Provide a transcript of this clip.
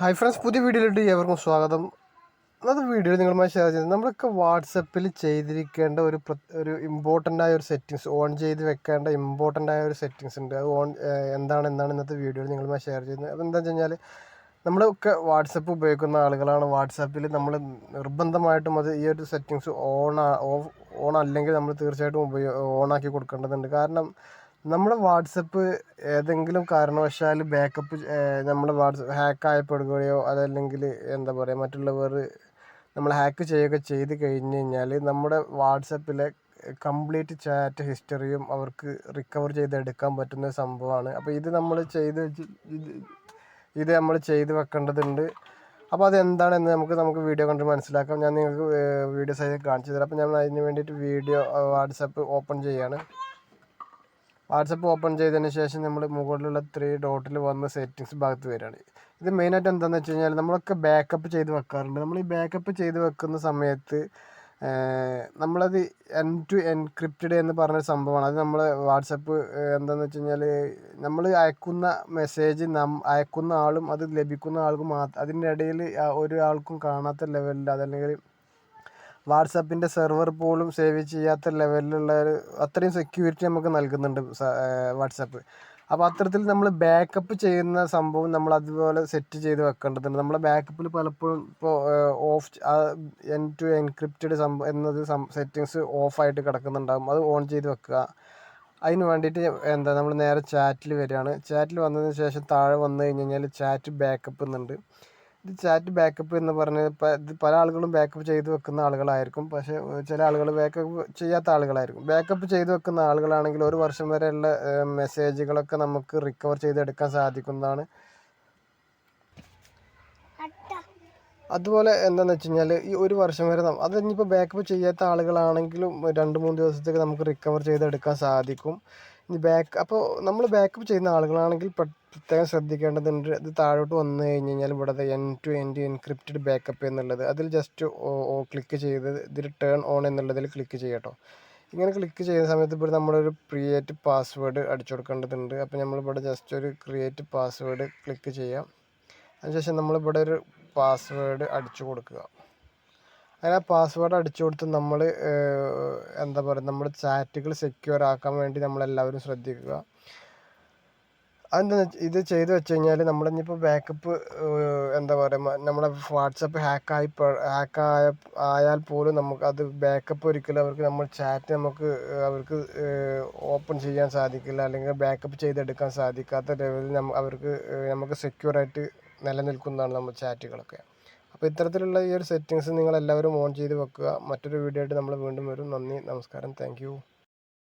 Hi friends പുതിയ വീഡിയോയിലോട്ട് ഏവർക്കും സ്വാഗതം. അതായത് വീഡിയോ നിങ്ങളുമായി ഷെയർ ചെയ്യുന്നത് നമ്മളൊക്കെ വാട്സപ്പിൽ ചെയ്തിരിക്കേണ്ട ഒരു ഒരു ഇമ്പോർട്ടന്റ് ആയ ഒരു സെറ്റിങ്സ് ഓൺ ചെയ്ത് വെക്കേണ്ട ഇമ്പോർട്ടന്റ് ആയ ഒരു സെറ്റിങ്സ് ഉണ്ട്. അത് ഓൺ എന്താണ് എന്താണ് ഇന്നത്തെ വീഡിയോയിൽ നിങ്ങളുമായി ഷെയർ ചെയ്യുന്നത്. അപ്പോൾ എന്താ വെച്ച് കഴിഞ്ഞാൽ നമ്മളൊക്കെ വാട്സപ്പ് ഉപയോഗിക്കുന്ന ആളുകളാണ്. വാട്സപ്പിൽ നമ്മൾ നിർബന്ധമായിട്ടും അത് ഈ ഒരു സെറ്റിങ്സ് ഓൺ ഓൺ അല്ലെങ്കിൽ നമ്മൾ തീർച്ചയായിട്ടും ഓൺ ഓണാക്കി കൊടുക്കേണ്ടതുണ്ട്. കാരണം നമ്മുടെ വാട്സപ്പ് ഏതെങ്കിലും കാരണവശാൽ ബാക്കപ്പ് നമ്മുടെ വാട്സപ്പ് ഹാക്ക് ആയപ്പെടുകയോ അതല്ലെങ്കിൽ എന്താ പറയുക മറ്റുള്ളവർ നമ്മൾ ഹാക്ക് ചെയ്യുകയൊക്കെ ചെയ്ത് കഴിഞ്ഞ് കഴിഞ്ഞാൽ നമ്മുടെ വാട്സപ്പിലെ കംപ്ലീറ്റ് ചാറ്റ് ഹിസ്റ്ററിയും അവർക്ക് റിക്കവർ ചെയ്തെടുക്കാൻ പറ്റുന്ന സംഭവമാണ്. അപ്പോൾ ഇത് നമ്മൾ ചെയ്ത് ഇത് നമ്മൾ ചെയ്ത് വെക്കേണ്ടതുണ്ട്. അപ്പോൾ അതെന്താണെന്ന് നമുക്ക് നമുക്ക് വീഡിയോ കണ്ട് മനസ്സിലാക്കാം. ഞാൻ നിങ്ങൾക്ക് വീഡിയോ സൈഡിൽ കാണിച്ചു തരാം. അപ്പോൾ ഞാൻ അതിന് വേണ്ടിയിട്ട് വീഡിയോ വാട്സപ്പ് ഓപ്പൺ ചെയ്യാണ്. വാട്സപ്പ് ഓപ്പൺ ചെയ്തതിന് ശേഷം നമ്മൾ മുകളിലുള്ള ത്രീ ഡോട്ടിൽ വന്ന് സെറ്റിങ്സ് ഭാഗത്ത് വരികയാണ്. ഇത് മെയിനായിട്ട് എന്താണെന്ന് വെച്ച് കഴിഞ്ഞാൽ നമ്മളൊക്കെ ബാക്കപ്പ് ചെയ്ത് വെക്കാറുണ്ട്. നമ്മൾ ഈ ബാക്കപ്പ് ചെയ്ത് വെക്കുന്ന സമയത്ത് നമ്മളത് എൻ ടു എൻക്രിപ്റ്റഡ് എന്ന് പറഞ്ഞ സംഭവമാണ്. അത് നമ്മൾ വാട്സപ്പ് എന്താണെന്ന് വെച്ച് കഴിഞ്ഞാൽ നമ്മൾ അയക്കുന്ന മെസ്സേജ് നം അയക്കുന്ന ആളും അത് ലഭിക്കുന്ന ആൾക്കും മാത്രം അതിന്റെ ഇടയിൽ ഒരാൾക്കും കാണാത്ത ലെവലിൽ അതല്ലെങ്കിൽ വാട്സപ്പിന്റെ സെർവർ പോലും സേവ് ചെയ്യാത്ത ലെവലിലുള്ള ഒരു അത്രയും സെക്യൂരിറ്റി നമുക്ക് നൽകുന്നുണ്ട് വാട്സപ്പ്. അപ്പോൾ അത്തരത്തിൽ നമ്മൾ ബാക്കപ്പ് ചെയ്യുന്ന സംഭവം നമ്മൾ അതുപോലെ സെറ്റ് ചെയ്ത് വെക്കേണ്ടതുണ്ട്. നമ്മളെ ബാക്കപ്പിൽ പലപ്പോഴും ഇപ്പോൾ ഓഫ് എൻ ടു എൻക്രിപ്റ്റഡ് സംഭവം എന്നത് സെറ്റിങ്സ് ഓഫായിട്ട് കിടക്കുന്നുണ്ടാകും അത് ഓൺ ചെയ്ത് വെക്കുക. അതിന് വേണ്ടിയിട്ട് എന്താ നമ്മൾ നേരെ ചാറ്റിൽ വരികയാണ്. ചാറ്റിൽ വന്നതിന് ശേഷം താഴെ വന്നു കഴിഞ്ഞ് കഴിഞ്ഞാൽ ചാറ്റ് ബാക്കപ്പ് എന്നുണ്ട് ഇത് ചാറ്റ് ബാക്കപ്പ് എന്ന് പറഞ്ഞ് പല ആളുകളും ബാക്കപ്പ് ചെയ്ത് വെക്കുന്ന ആളുകളായിരിക്കും. പക്ഷേ ചില ആളുകൾ ബാക്കപ്പ് ചെയ്യാത്ത ആളുകളായിരിക്കും. ബാക്കപ്പ് ചെയ്ത് വെക്കുന്ന ആളുകളാണെങ്കിൽ ഒരു വർഷം വരെയുള്ള മെസ്സേജുകളൊക്കെ നമുക്ക് റിക്കവർ ചെയ്തെടുക്കാൻ സാധിക്കുന്നതാണ്. അതുപോലെ എന്താണെന്ന് വെച്ച് കഴിഞ്ഞാൽ ഈ ഒരു വർഷം വരെ അത് ഇനിയിപ്പോൾ ബാക്കപ്പ് ചെയ്യാത്ത ആളുകളാണെങ്കിലും രണ്ട് മൂന്ന് ദിവസത്തേക്ക് നമുക്ക് റിക്കവർ ചെയ്തെടുക്കാൻ സാധിക്കും. ബാക്ക് അപ്പോൾ നമ്മൾ ബാക്കപ്പ് ചെയ്യുന്ന ആളുകളാണെങ്കിൽ പ്ര- പ്രത്യേകം ശ്രദ്ധിക്കേണ്ടതുണ്ട് ഇത് താഴോട്ട് വന്നു കഴിഞ്ഞ് കഴിഞ്ഞാൽ ഇവിടെ end to end encrypted backup എന്നുള്ളത്. അതിൽ ജസ്റ്റ് ഓ ക്ലിക്ക് ചെയ്ത് ഇതിൽ ടേൺ ഓൺ എന്നുള്ളതിൽ ക്ലിക്ക് ചെയ്യട്ടോ. ഇങ്ങനെ ക്ലിക്ക് ചെയ്യുന്ന സമയത്ത് ഇവിടെ നമ്മളൊരു ക്രിയേറ്റ് പാസ്വേഡ് അടിച്ചു കൊടുക്കേണ്ടതുണ്ട്. അപ്പോൾ നമ്മളിവിടെ ജസ്റ്റ് ഒരു ക്രിയേറ്റ് പാസ്വേഡ് ക്ലിക്ക് ചെയ്യാം. അതിനുശേഷം നമ്മളിവിടെ ഒരു പാസ്വേഡ് അടിച്ചു കൊടുക്കുക. അങ്ങനെ ആ പാസ്വേഡ് അടിച്ചു കൊടുത്ത് നമ്മൾ എന്താ പറയുക നമ്മുടെ ചാറ്റുകൾ സെക്യൂർ ആക്കാൻ വേണ്ടി നമ്മളെല്ലാവരും ശ്രദ്ധിക്കുക. അതെന്താ ഇത് ചെയ്തു വെച്ച് കഴിഞ്ഞാൽ നമ്മൾ ഇനിയിപ്പോൾ ബാക്കപ്പ് എന്താ പറയുക നമ്മുടെ വാട്സപ്പ് ഹാക്കായി ഹാക്കായ ആയാൽ പോലും നമുക്ക് അത് ബാക്കപ്പ് ഒരിക്കലും അവർക്ക് നമ്മൾ ചാറ്റ് നമുക്ക് അവർക്ക് ഓപ്പൺ ചെയ്യാൻ സാധിക്കില്ല. അല്ലെങ്കിൽ ബാക്കപ്പ് ചെയ്തെടുക്കാൻ സാധിക്കാത്ത ലെവലിൽ അവർക്ക് നമുക്ക് സെക്യൂർ ആയിട്ട് നിലനിൽക്കുന്നതാണ് നമ്മൾ ചാറ്റുകളൊക്കെ അപ്പോൾ ഇത്തരത്തിലുള്ള ഈ ഒരു സെറ്റിങ്സ് നിങ്ങൾ എല്ലാവരും ഓൺ ചെയ്ത് വെക്കുക. മറ്റൊരു വീഡിയോ ആയിട്ട് നമ്മൾ വീണ്ടും വരും. നന്ദി നമസ്കാരം. താങ്ക്